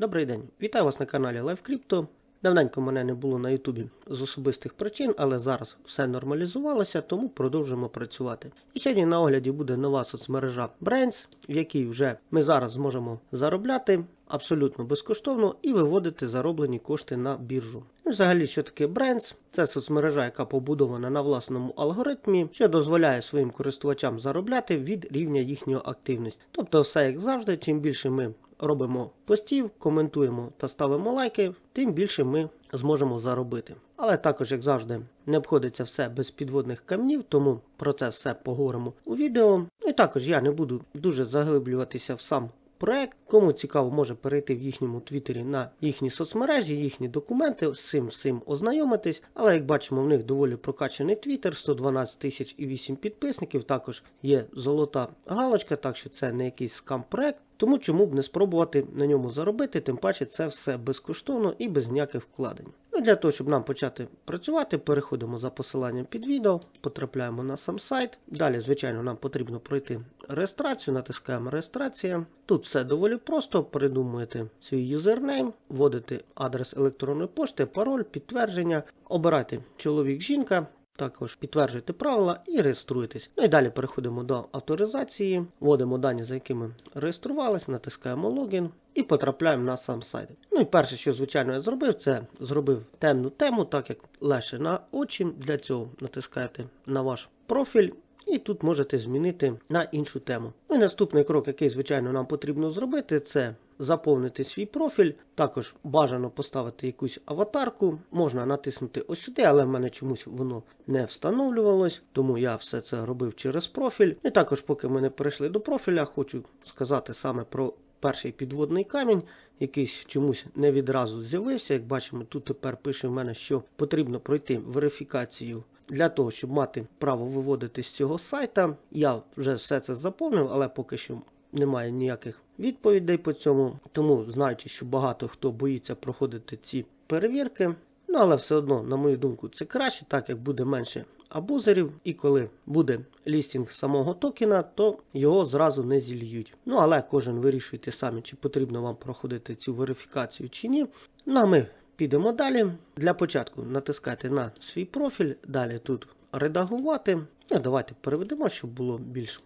Добрий день, вітаю вас на каналі LiveCrypto. Давненько мене не було на Ютубі з особистих причин, але зараз все нормалізувалося, тому продовжуємо працювати. І сьогодні на огляді буде нова соцмережа Brains, в якій вже ми зараз зможемо заробляти абсолютно безкоштовно і виводити зароблені кошти на біржу. Ну, Взагалі, що таке Brains? Це соцмережа, яка побудована на власному алгоритмі, що дозволяє своїм користувачам заробляти від рівня їхньої активності. Тобто, все як завжди, чим більше ми робимо постів, коментуємо та ставимо лайки, тим більше ми зможемо заробити. Але також, як завжди, не обходиться все без підводних камнів, тому про це все поговоримо у відео. І також я не буду дуже заглиблюватися в сам проект. Кому цікаво, може перейти в їхньому твіттері на їхні соцмережі, їхні документи, з цим цим ознайомитись. Але як бачимо, в них доволі прокачаний твіттер, 112 тисяч і 8 підписників. Також є золота галочка, так що це не якийсь скам проект. Тому чому б не спробувати на ньому заробити, тим паче це все безкоштовно і без ніяких вкладень. Ну, для того, щоб нам почати працювати, переходимо за посиланням під відео, потрапляємо на сам сайт. Далі, звичайно, нам потрібно пройти реєстрацію, натискаємо реєстрація. Тут все доволі просто. Придумуєте свій юзернейм, вводите адрес електронної пошти, пароль, підтвердження, обирайте чоловік-жінка. Також підтверджуйте правила і реєструєтесь. Ну і далі переходимо до авторизації, вводимо дані, за якими реєструвались, натискаємо логін і потрапляємо на сам сайт. Ну і перше, що звичайно я зробив, це зробив темну тему, так як легше на очі. Для цього натискаєте на ваш профіль. І тут можете змінити на іншу тему. Ну і наступний крок, який, звичайно, нам потрібно зробити, це заповнити свій профіль. Також бажано поставити якусь аватарку. Можна натиснути ось сюди, але в мене чомусь воно не встановлювалось, тому я все це робив через профіль. І також, поки ми не перейшли до профіля, хочу сказати саме про перший підводний камінь. Якийсь чомусь не відразу з'явився. Як бачимо, тут тепер пише в мене, що потрібно пройти верифікацію для того, щоб мати право виводити з цього сайта. Я вже все це заповнив, але поки що немає ніяких відповідей по цьому. Тому, знаючи, що багато хто боїться проходити ці перевірки. Ну, але все одно, на мою думку, це краще, так як буде менше абузерів, і коли буде лістінг самого токена, то його зразу не зільють. Ну, але кожен вирішуйте самі, чи потрібно вам проходити цю верифікацію чи ні. Ну, а ми підемо далі. Для початку натискайте на свій профіль, далі тут редагувати. Ну, давайте переведемо, щоб було більш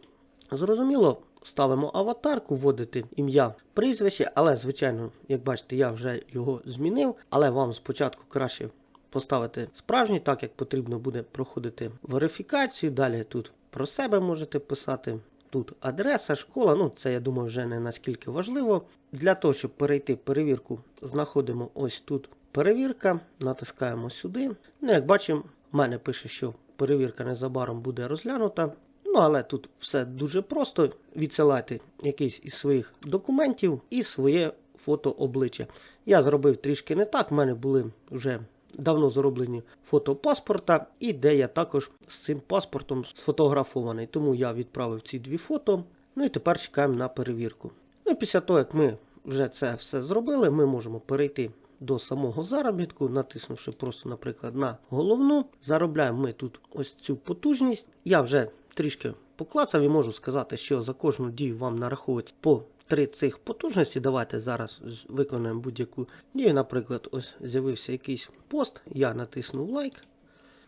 зрозуміло. Ставимо аватарку, вводити ім'я, прізвище, але, звичайно, як бачите, я вже його змінив, але вам спочатку краще поставити справжній, так як потрібно буде проходити верифікацію. Далі тут про себе можете писати. Тут адреса, школа, ну це я думаю вже не наскільки важливо. Для того, щоб перейти перевірку, знаходимо ось тут перевірка, натискаємо сюди. Ну, як бачимо, в мене пише, що перевірка незабаром буде розглянута. Ну, але тут все дуже просто. Відсилайте якийсь із своїх документів і своє фото обличчя. Я зробив трішки не так. в мене були вже давно зроблені фото паспорта, і де я також з цим паспортом сфотографований. Тому я відправив ці дві фото. Ну і тепер чекаємо на перевірку. Ну після того, як ми вже це все зробили, ми можемо перейти до самого заробітку, натиснувши просто, наприклад, на головну. Заробляємо ми тут ось цю потужність. Я вже трішки поклацав і можу сказати, що за кожну дію вам нараховується по три цих потужності. Давайте зараз виконаємо будь-яку дію. Наприклад, ось з'явився якийсь пост, я натиснув лайк.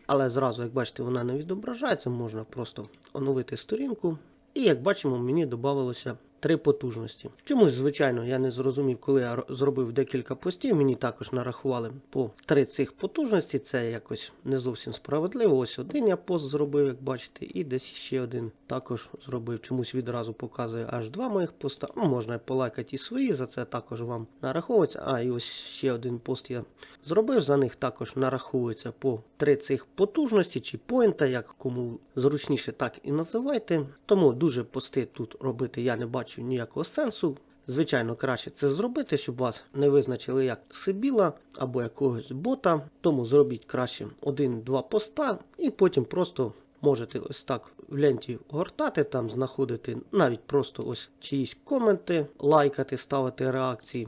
Але зразу, як бачите, вона не відображається, можна просто оновити сторінку. І як бачимо, мені додавалося три потужності. Чомусь, звичайно, я не зрозумів, коли я зробив декілька постів, мені також нарахували по три цих потужності. Це якось не зовсім справедливо. Ось один я пост зробив, як бачите, і десь ще один також зробив. Чомусь відразу показує аж два моїх поста. Ну, можна полайкати і свої, за це також вам нараховується. А, і ось ще один пост я зробив. За них також нараховується по три цих потужності чи поінта, як кому зручніше, так і називайте. Тому дуже пости тут робити я не бачу ніякого сенсу. Звичайно, краще це зробити, щоб вас не визначили як Сибіла або якогось бота. Тому зробіть краще один-два поста, і потім просто можете ось так в ленті гортати, там знаходити навіть просто ось чиїсь коменти, лайкати, ставити реакції.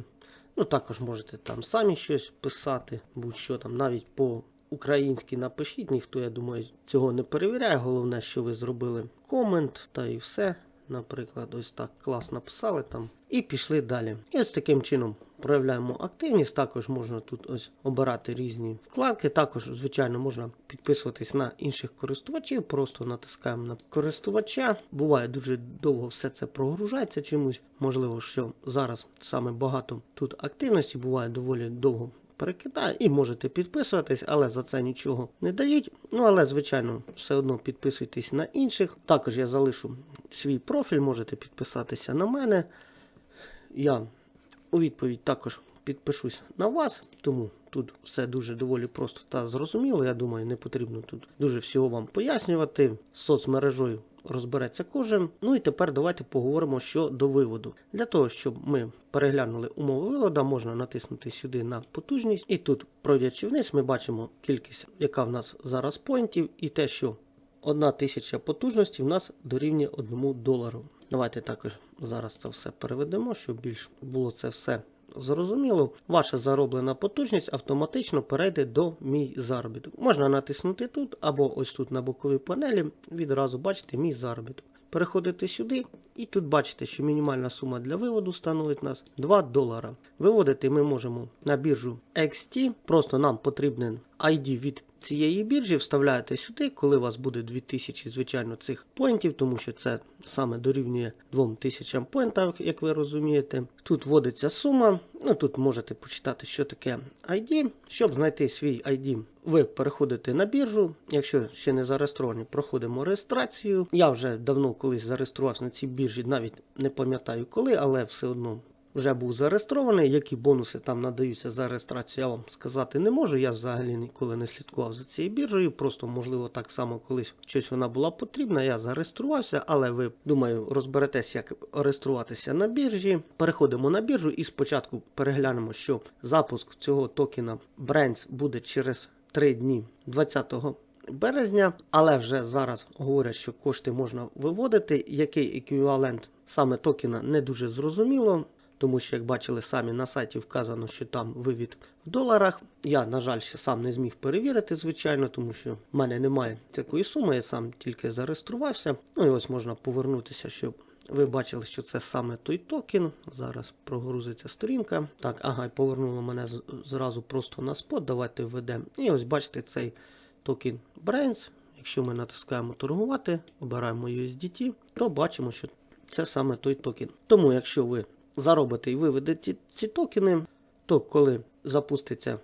Ну, також можете там самі щось писати, будь-що там навіть по українськи напишіть, ніхто, я думаю, цього не перевіряє. Головне, що ви зробили комент та і все. Наприклад, ось так клас написали там, і пішли далі. І ось таким чином проявляємо активність. Також можна тут ось обирати різні вкладки. Також, звичайно, можна підписуватись на інших користувачів. Просто натискаємо на користувача. Буває дуже довго все це прогружається чомусь. Можливо, що зараз саме багато тут активності буває доволі довго перекидає і можете підписуватись, але за це нічого не дають. Ну але, звичайно, все одно підписуйтесь на інших. Також я залишу свій профіль, можете підписатися на мене. Я у відповідь також підпишусь на вас, тому тут все дуже доволі просто та зрозуміло. Я думаю, не потрібно тут дуже всього вам пояснювати. Соцмережою розбереться кожен. Ну і тепер давайте поговоримо щодо виводу. Для того, щоб ми переглянули умови виводу, можна натиснути сюди на потужність. І тут, пройдячи вниз, ми бачимо кількість, яка в нас зараз поінтів, і те, що 1 тисяча потужності в нас дорівнює 1 долару. Давайте також зараз це все переведемо, щоб більш було це все зрозуміло. Ваша зароблена потужність автоматично перейде до мій заробіток. Можна натиснути тут або ось тут на боковій панелі, відразу бачите мій заробіток. Переходите сюди, і тут бачите, що мінімальна сума для виводу становить нас 2 долара. Виводити ми можемо на біржу XT, просто нам потрібен ID від цієї біржі, вставляєте сюди, коли у вас буде 2000, звичайно, цих поінтів, тому що це саме дорівнює 2000 поінтів, як ви розумієте. Тут вводиться сума, ну тут можете почитати, що таке ID. Щоб знайти свій ID, ви переходите на біржу. Якщо ще не зареєстровані, проходимо реєстрацію. Я вже давно колись зареєструвався на цій біржі, навіть не пам'ятаю коли, але все одно вже був зареєстрований. Які бонуси там надаються за реєстрацію, я вам сказати не можу. Я взагалі ніколи не слідкував за цією біржею. Просто, можливо, так само колись щось вона була потрібна. Я зареєструвався, але ви думаю, розберетесь, як реєструватися на біржі. Переходимо на біржу і спочатку переглянемо, що запуск цього токена Brands буде через 3 дні 20 березня, але вже зараз говорять, що кошти можна виводити. Який еквівалент саме токена не дуже зрозуміло. Тому що, як бачили самі на сайті вказано, що там вивід в доларах. Я, на жаль, ще сам не зміг перевірити, звичайно, тому що в мене немає такої суми, я сам тільки зареєструвався. Ну і ось можна повернутися, щоб ви бачили, що це саме той токен. Зараз прогрузиться сторінка. Так, ага, і повернуло мене зразу просто на спот. Давайте введемо. І ось бачите цей токен Brains. Якщо ми натискаємо торгувати, обираємо USDT, то бачимо, що це саме той токен. Тому, якщо ви заробите і виведете ці, ці токени, то коли запуститься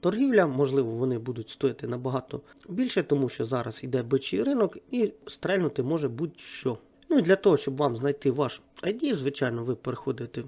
торгівля, можливо, вони будуть стояти набагато більше, тому що зараз йде бичий ринок і стрельнути може будь-що. Ну і для того, щоб вам знайти ваш ID, звичайно, ви переходите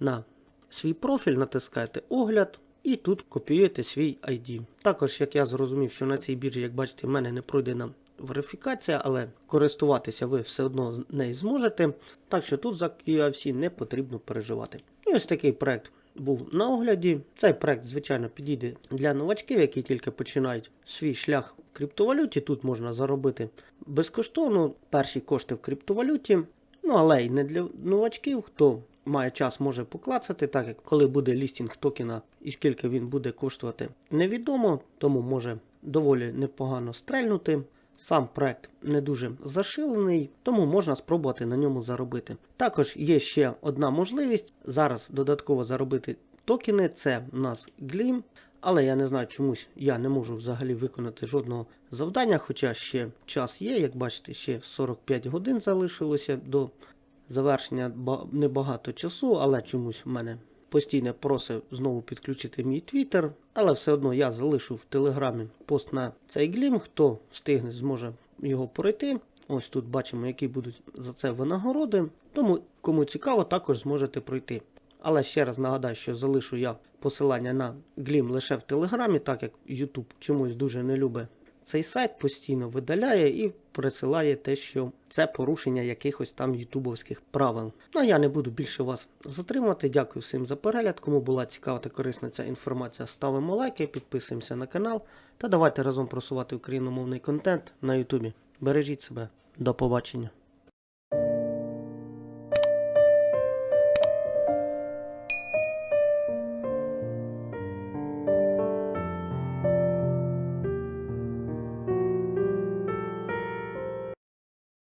на свій профіль, натискаєте огляд. І тут копіюєте свій ID. Також, як я зрозумів, що на цій біржі, як бачите, в мене не пройдена верифікація, але користуватися ви все одно нею зможете. Так що тут за QFC не потрібно переживати. І ось такий проект був на огляді. Цей проект, звичайно, підійде для новачків, які тільки починають свій шлях в криптовалюті. Тут можна заробити безкоштовно перші кошти в криптовалюті. Ну, але й не для новачків, хто має час, може поклацати, так як коли буде лістінг токена і скільки він буде коштувати, невідомо, тому може доволі непогано стрельнути. Сам проект не дуже зашилений, тому можна спробувати на ньому заробити. Також є ще одна можливість зараз додатково заробити токени. Це у нас Gleam, але я не знаю чомусь я не можу взагалі виконати жодного завдання, хоча ще час є, як бачите, ще 45 годин залишилося до завершення небагато часу, але чомусь в мене постійно просить знову підключити мій твіттер. Але все одно я залишу в телеграмі пост на цей глім. Хто встигне, зможе його пройти. Ось тут бачимо, які будуть за це винагороди. Тому, кому цікаво, також зможете пройти. Але ще раз нагадаю, що залишу я посилання на глім лише в телеграмі, так як YouTube чомусь дуже не любить цей сайт постійно видаляє і присилає те, що це порушення якихось там ютубовських правил. Ну а я не буду більше вас затримувати. Дякую всім за перегляд. Кому була цікава та корисна ця інформація, ставимо лайки, підписуємося на канал та давайте разом просувати україномовний контент на Ютубі. Бережіть себе, до побачення.